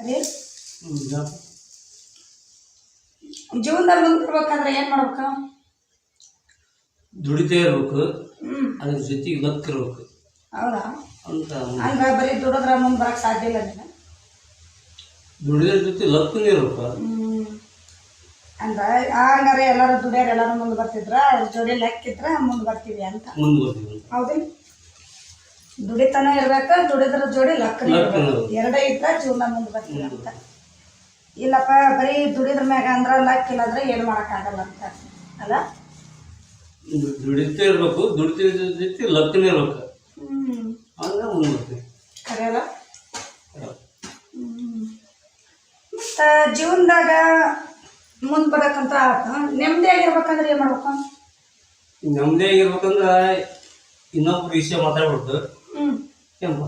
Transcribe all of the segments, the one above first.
ಅದೇ? ಜೀವನದಲ್ಲಿ ಜೀವನದಾಗ ಮುಂದೆ ಬರ್ಬೇಕಂದ್ರೆ ಏನು ಮಾಡ್ಬೇಕು? ದುಡಿತೇ ಇರ್ಬೇಕು. ಅದ್ರ ಜೊತೆಗೆ ಲಕ್ ಇರ್ಬೇಕು ಹೌದಾ? ಅಂತ. ಹಂಗ ಬರೀ ದುಡಿದ್ರೆ ಮುಂದೆ ಬರಕ್ಕೆ ಸಾಧ್ಯ ಇಲ್ಲ ನೀನು ದುಡಿದ್ರ ಜೊತೆ ಲಕ್ಕೂ ಇರ್ಬೇಕು. ಅಂದ್ರೆ ಹಂಗಾರೆ ಎಲ್ಲರೂ ದುಡಿಯೋರು ಎಲ್ಲರೂ ಮುಂದೆ ಬರ್ತಿದ್ರ? ಅವ್ರ ಜೋಡಿ ಲೆಕ್ಕಿದ್ರ ಮುಂದೆ ಬರ್ತೀವಿ ಅಂತ. ಮುಂದೆ ಬರ್ತೀವಿ. ಹೌದಿಲ್ಲ ದುಡಿತನ ಇರ್ಬೇಕ ದುಡಿದ್ರ ಜೋಡಿ ಲಕ್ಕ ಲಕ್ಕನ ಎರಡೇ ಇದ್ರ ಜೀವನ ಮುಂದೆ ಬರ್ತೀನಿ ಅಂತ. ಇಲ್ಲಪ್ಪ ಬರೀ ದುಡಿದ್ರ ಮ್ಯಾಗ ಅಂದ್ರ ಲಕ್ ಇಲ್ಲಂದ್ರೆ ಏನು ಮಾಡೋಕ್ಕಾಗಲ್ಲ ಅಂತ. ಅಲ್ಲ? ದುಡಿತೇ ಇರ್ಬೇಕು ದುಡಿತಿದ್ರ ಜೊತೆ ಲಕ್ಕನೇ ಇರ್ಬೇಕು. ಮುಂದೆ ಮತ್ತು ಜೀವನದಾಗ ಮುಂದೆ ಬರಕಂತ ಆತು. ನೆಮ್ಮದಿಯಾಗಿರ್ಬೇಕಂದ್ರೆ ಏನು ಮಾಡ್ಬೇಕು? ನೆಮ್ಮದಿಯಾಗಿರ್ಬೇಕಂದ್ರೆ ಆಗಿರ್ಬೇಕಂದ್ರ ಇನ್ನೊಬ್ರು ವಿಷಯ ಮಾತಾಡ್ಬಿಡ್ತು. ಹ್ಞೂ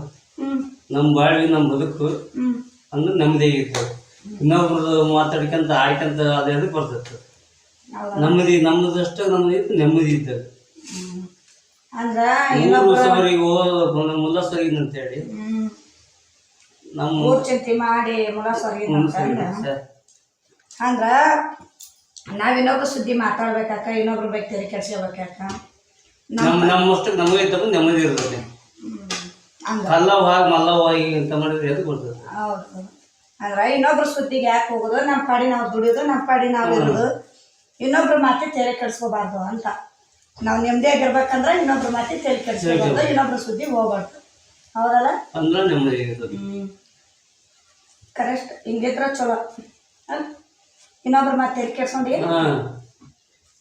ನಮ್ಮ ಬಾಳ್ವಿ ನಮ್ಮ ಬದುಕು ಅಂದ್ರೆ ನೆಮ್ಮದಿ ಇರ್ತದೆ ಇನ್ನೊಬ್ರದ್ದು ಮಾತಾಡ್ಕಂತ ಆಯ್ಕಂತ ಅದು ಅದಕ್ಕೆ ಬರ್ತಿತ್ತು ನಮ್ಮದಿ ನಮ್ಮದಷ್ಟು ನಮ್ಮದು ಇತ್ತು ನೆಮ್ಮದಿ ಇದ್ದಾಗ ಅಂದ್ರ ಇನ್ನೊಬ್ರು ಸವರಿಗೆ ಹೋದ ಮುಲ್ಲ ಸರಿಗಿನ ಅಂತೇಳಿ. ಹ್ಮ್. ನಮ್ಮ ಚಿಂತೆ ಮಾಡಿ ಸರಿ. ಅಂದ್ರ ನಾವ್ ಇನ್ನೊಬ್ರು ಸುದ್ದಿ ಮಾತಾಡ್ಬೇಕಾಕ ಇನ್ನೊಬ್ರು ಬಗ್ಗೆ ತೆರೆ ಕೆಡ್ಸ್ಕೊಬೇಕಾಕ ನಮ್ಮ ನಮ್ಮಷ್ಟಕ್ಕೆ ನಮಗೆ ಇದ್ದಪ್ಪ ನೆಮ್ಮದಿ ಇರ್ತದೆ ಕಲ್ಲವ್ ಹಾಗೆ ಮಲ್ಲವ್ ಆಗಿ ಅಂತ ಮಾಡಿದ್ರೆ ಎದಕ್ಕೆ ಬರ್ತದೆ? ಹೌದು. ಇನ್ನೊಬ್ರ ಸುದ್ದಿಗೆ ಯಾಕೆ ಹೋಗೋದು? ನಮ್ಮ ಪಾಡಿ ನಾವು ದುಡಿಯೋದು ನಮ್ಮ ಪಾಡಿ ನಾವು ಇರೋದು. ಇನ್ನೊಬ್ರ ಮಾತೆ ತೆರೆ ಕೆಡಿಸ್ಕೋಬಾರ್ದು ಅಂತ. ನಾವು ನೆಮ್ಮದಿಯಾಗಿರ್ಬೇಕಂದ್ರ ಇನ್ನೊಬ್ರ ಮಾತೆ ತೆರೆ ಕೆಡಿಸ್ಕೋಬಾರ್ದು ಇನ್ನೊಬ್ರ ಸುದ್ದಿ ಹೋಗ್ಬಾರ್ದು. ಹೌದಲ್ಲ? ಅಂದ್ರೆ ನೆಮ್ಮದಿ ಇರ್ತದೆ ಕರೆಕ್ಟ್ ಹಿಂಗಿದ್ರ ಚಲೋ. ಅಲ್ಲ ಇನ್ನೊಬ್ರು ಮತ್ತೆ ತೆರೆ ಕೆಡ್ಸ್ಕೊಂಡು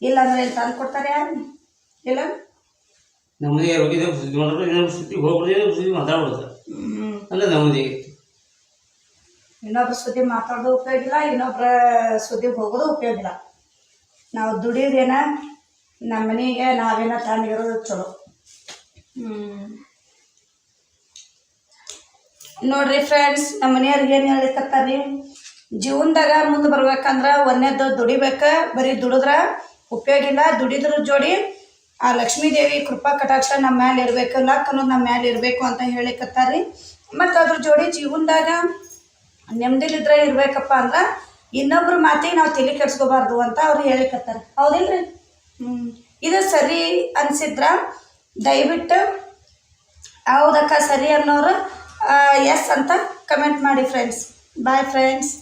ಇಲ್ಲ ಅಂದ್ರೆ ಇಲ್ಲಿ ತಂದು ಕೊಡ್ತಾರೆ ಯಾರು? ಇಲ್ಲ? ನೆಮ್ಮದಿ ಆರೋಗ್ಯದ ಸುದ್ದಿ ಮಾಡೋರು ಏನೋ ಸುದ್ದಿ ಹೋಗ್ಬಿಡ್ದು ಏನೋ ಸುದ್ದಿ ಮಾತಾಡ್ಬಿಡ್ತಾರೆ ಅಂದ್ರೆ ನೆಮ್ಮದಿ ಐತಿ ಇನ್ನೊಬ್ರ ಸುದ್ದಿ ಮಾತಾಡೋದು ಉಪಯೋಗ ಇಲ್ಲ ಇನ್ನೊಬ್ರ ಸುದ್ದಿ ಹೋಗೋದು ಉಪಯೋಗ ಇಲ್ಲ. ನಾವು ದುಡಿಯೋದೇನ ನಮ್ಮ ಮನೆಗೆ ನಾವೇನ ತಂದಿರೋದು ಚಲೋ. ಹ್ಮ್. ನೋಡ್ರಿ ಫ್ರೆಂಡ್ಸ್ ನಮ್ಮ ಮನೆಯವ್ರಿಗೆ ಏನು ಹೇಳಿಕತ್ತಾರ್ರಿ ಜೀವನದಾಗ ಮುಂದೆ ಬರ್ಬೇಕಂದ್ರೆ ಒಂದೇದ್ದು ದುಡಿಬೇಕು ಬರೀ ದುಡಿದ್ರೆ ಉಪಯೋಗ ಇಲ್ಲ ದುಡಿದ್ರ ಜೋಡಿ ಆ ಲಕ್ಷ್ಮೀದೇವಿ ಕೃಪಾ ಕಟಾಕ್ಷ ನಮ್ಮ ಮ್ಯಾಲೆ ಇರಬೇಕು, ಲಕ್ ಅನ್ನೋದು ನಮ್ಮ ಮ್ಯಾಲೆ ಇರಬೇಕು ಅಂತ ಹೇಳಿಕತ್ತಾರಿ ಮತ್ತು ಅದ್ರ ಜೋಡಿ ಜೀವನದಾಗ ನೆಮ್ಮದಿಲಿದ್ರೆ ಇರ್ಬೇಕಪ್ಪ ಅಂದ್ರೆ ಇನ್ನೊಬ್ರ ಮಾತಿಗೆ ನಾವು ತಲೆ ಕೆಡ್ಸ್ಕೋಬಾರ್ದು ಅಂತ ಅವ್ರು ಹೇಳಿಕತ್ತಾರ. ಹೌದಿಲ್ರಿ? ಹ್ಞೂ ಇದು ಸರಿ ಅನ್ಸಿದ್ರ ದಯವಿಟ್ಟು ಹೌದಕ್ಕ ಸರಿ ಅನ್ನೋರು ಎಸ್ ಅಂತ ಕಮೆಂಟ್ ಮಾಡಿ ಫ್ರೆಂಡ್ಸ್ ಬಾಯ್ ಫ್ರೆಂಡ್ಸ್